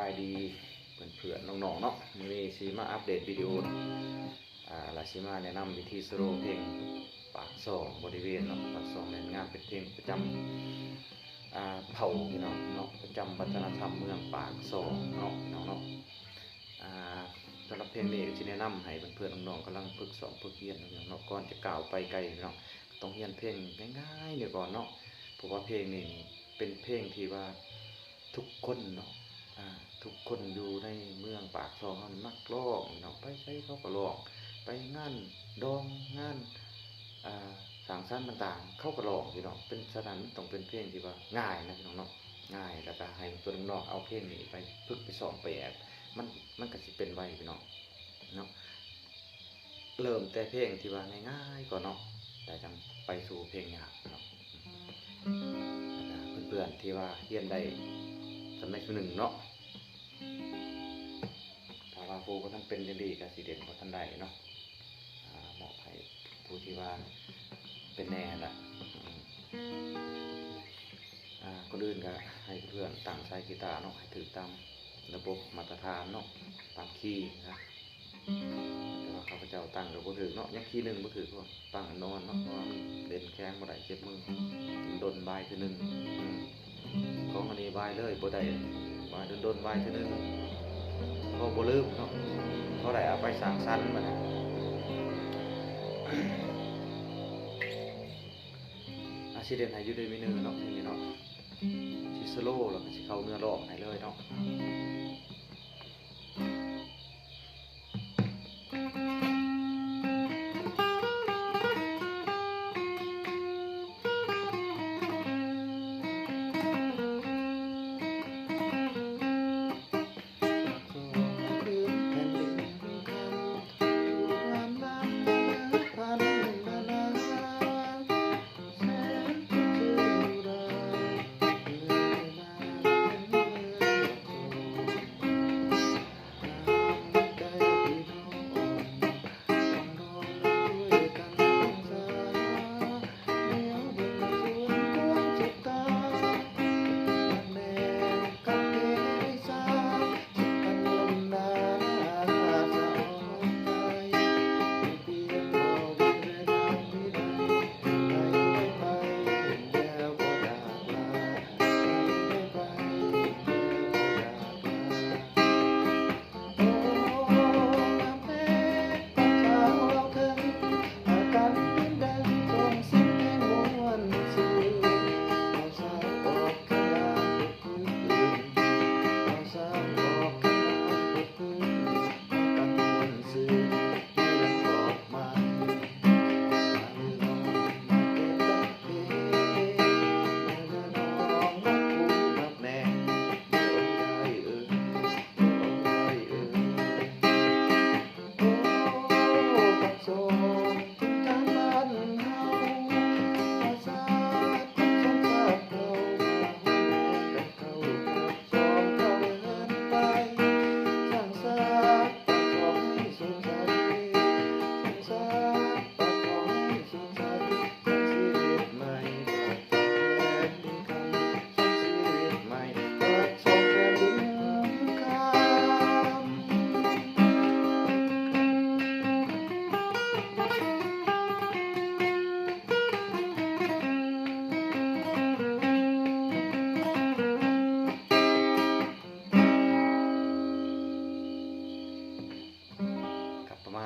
ายดีเพื่อนๆน้องๆเนาะมื้อนี้สิมาอัปเดตวิดีโออ่าละสิมาแนะนำวิธีสโลเพลงปากซองบริเวณเนาะปากซองแม่นงานเป็นเพลงประจำอ่าเผ่าพี่น้องเนาะประจำวัฒนธรรมเมืองปากซองเนาะน้องเนาะอ่าสำหรับเพลงนี้สิแนะนำให้เพื่อนๆน้องๆกำลังฝึกสอนฝึกเรียนเนาะก่อนจะกล่าวไปไกลพี่น้องต้องเรียนเพลงง่ายๆเดี๋ยวก่อนเนาะเพราะว่าเพลงนี้เป็นเพลงที่ว่าทุกคนเนาะ ทุกคนอยู่ในเมืองปากซองเขานี่มักร้องเนาะไปใช้เขาก็ร้อง ไปงานดองงานอ่าสังสรรค์ต่างๆ เขาก็ร้องพี่น้องเป็นฉะนั้นต้องเป็นเพลงที่ว่าง่ายนะพี่น้องเนาะง่ายแล้วก็ให้ตัวน้องๆเอาเพลงนี้ไปฝึกไปสอนไปแอบมันมันก็สิเป็นไวพี่น้องเนาะเริ่มแต่เพลงที่ว่าง่ายๆก่อนเนาะแต่จังไปสู่เพลงยากเนาะแล้วก็เพื่อนๆที่ว่าเรียนได้ สำเร็จหนึ่งเนาะถ้าว่าผู้ก็ท่านเป็นเรียนดีกับสีเด่นก็ท่านได้เนาะเหมาะให้ผู้ที่ว่าเป็นแน่ละอืมอ่าคนอื่นก็ให้เพื่อนตั้งใช้กีตาร์เนาะให้ถือตามระบบมาตรฐานเนาะตามคีย์นะแต่ว่าข้าพเจ้าตั้งกับบ่ถือเนาะยังคีย์หนึ่งบ่ถือก็ตั้งนอนเนาะเพราะว่นเด่นแข้งบ่ได้เจ็บมือโดนบายเทีนึง ของอันนี้บายเลยบ่ได้บายโดนโดนบายเทีนึงเขาบ่ลืมเนาะเขาได้เอาไปสั่งสั้นมานะอาชีเดนให้อยู่ด้วยมีเนื้อเนาะทีนี้เนาะชิสโลแล้วก็ชิเขาเนื้อรองให้เลยเนาะ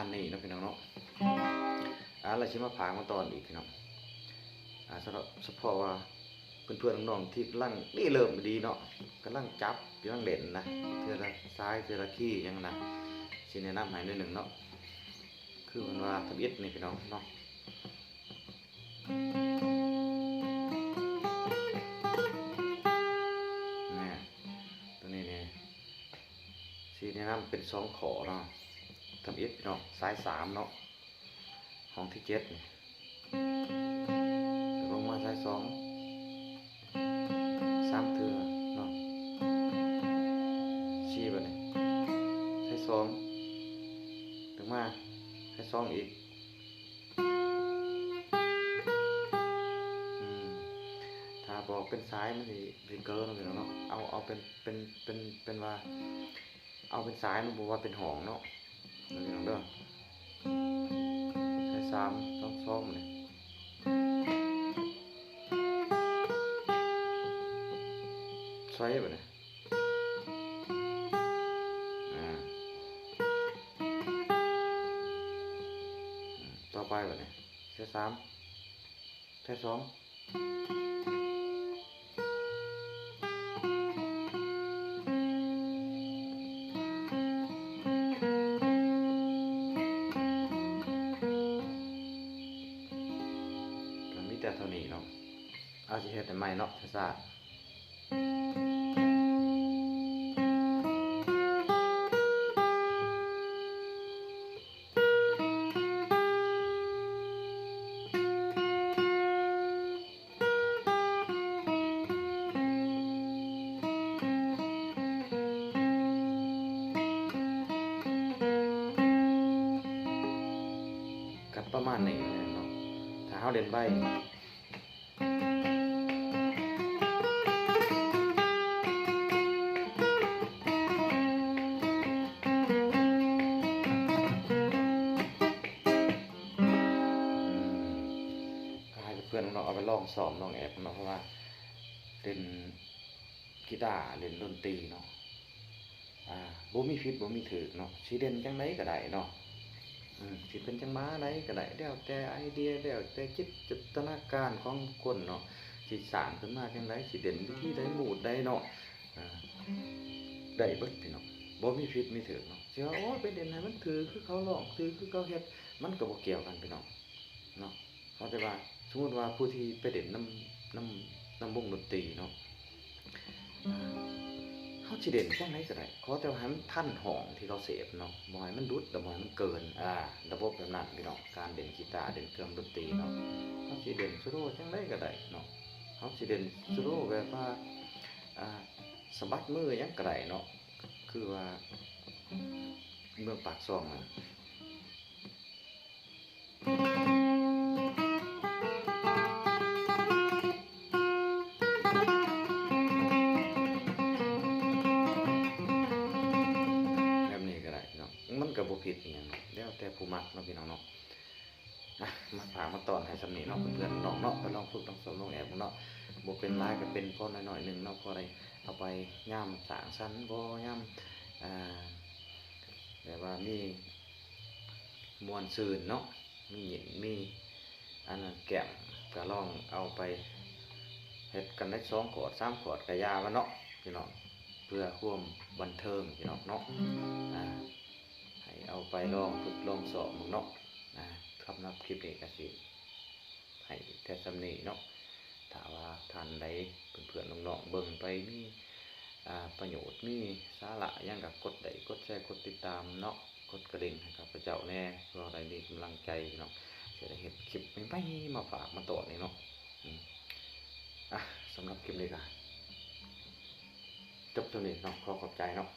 ณนี้นะพี่น้องเนาะอ่าเราชิมาพางมาตอนอีกพี่น้องอ่าสำหรับเฉพาะว่าเพื่อนๆน้องๆที่ลังนี่เริ่มดีเนาะกำลังจับกำลังเล่นนะเทือละซ้ายเทือละขี้ยังนะสิแนะนำห้หน่อยหนึ่งเนาะคือมันว่าทำอิดนี่พี่น้องเนาะนี่ตัวนี้เนี่ยสีแนะนำเป็นสองขอเนาะ ทำอิฐพี่น้องสายสามเนาะห้องที่เจ็ดลงมาสายสองสามเถื่อเนาะชี้ไปเลยสายสองถึงมาสายสองอีกอืมถ้าบอกเป็นซ้ายมันสิสิเกินพี่น้องเนาะเอาเอาเป็นเป็นเป็นเป็นว่าเอาเป็นซ้ายมันบอกว่าเป็นหองเนาะ เอาพี่น้องเด้อใช้สามสองสองเลยใช่ปะเนี่ยต่อไปป่ะเนี่ยใช้สามใช้สอง แต่เท่านี้เนาะอาสิเฮ็ดได้ไหมเนาะช้าประมาณนี้เนาะถ้าเฮาเล่นใบ ซ้อมลองแอบเนาะเพราะว่าเล่นกีตาร์เล่นดนตรีเนาะอ่าบ่มีผิดบ่มีถูกเนาะสิเด่นจังไดก็ได้เนาะอืมสิเป็นจังมาไดก็ได้แล้วแต่ไอเดียแล้วแต่จิตจิตนาการของคนเนาะสิสร้างขึ้นมาจังไดสิเด่นวิธีใดมูดใดเนาะอ่าได้เบิดพี่น้องบ่มีผิดมีถูกเนาะสิว่าโอ้ยไปเด่นให้มันถือคือเขาร้องถือคือเขาเฮ็ดมันก็บ่เกี่ยวกันพี่น้องเนาะเขาใจว่า สมมติว่าผู้ที่ไปเด่นน้ำน้ำน้ำวงดนตรีเนาะเขาสิเด่นจังไหนก็ได้เขาจะให้มันท่านห้องที่เขาเสพเนาะบ่ให้มันดุดแต่บ่ให้มันเกินอ่าระบบแบบนั้นพี่น้องการเด่นกีตาร์เด่นเครื่องดนตรีเนาะเขาสิเด่นสโลว์จังไดก็ได้เนาะเขาสิเด่นสโลว์แบบว่าอ่าสะบัดมือยังก็ได้เนาะคือว่าเมืองปากซองน่ะ ผิดอีหยังเนาะแล้วแต่ผู้มักเนาะพี่น้องเนาะนะมาฝากมาตอนให้สำนีเนาะเพื่อนๆน้องเนาะไปลองฝึกลองสอนลองแอบเนาะบ่เป็นหลายก็เป็นพอหน่อยๆหนึงเนาะพอได้เอาไปย่ํสร้างสรรค์บ่ย่ํอ่าแบบว่ามีมวลซืนเนาะมีหยินมีอันนั้นแก้มก็ลองเอาไปเฮ็ดกันได้สองขวดสามขวดก็ยามันเนาะพี่น้องเพื่อความบันเทิงพี่น้องเนาะอ่าให้เอา ไปลองฝึกลองสอบมึงเนาะอ่าสำหรับคลิปนี้ก็สิให้แต่สำนีเนาะถ้าว่าท่านใดเพื่อนๆน้องๆเบิ่งไปมีอ่ประโยชน์มีสาระยังก็กดไลค์กดแชร์กดติดตามเนาะกดกระดิ่งให้กับพระเจ้าแน่เพื่อได้มีกำลังใจพี่น้องจะได้เห็นคลิปใหม่ๆมาฝากมาต่อนี่เนาะอะสำหรับคลิปนี้ก็จบตรงนี้เนาะขอขอบใจเนาะ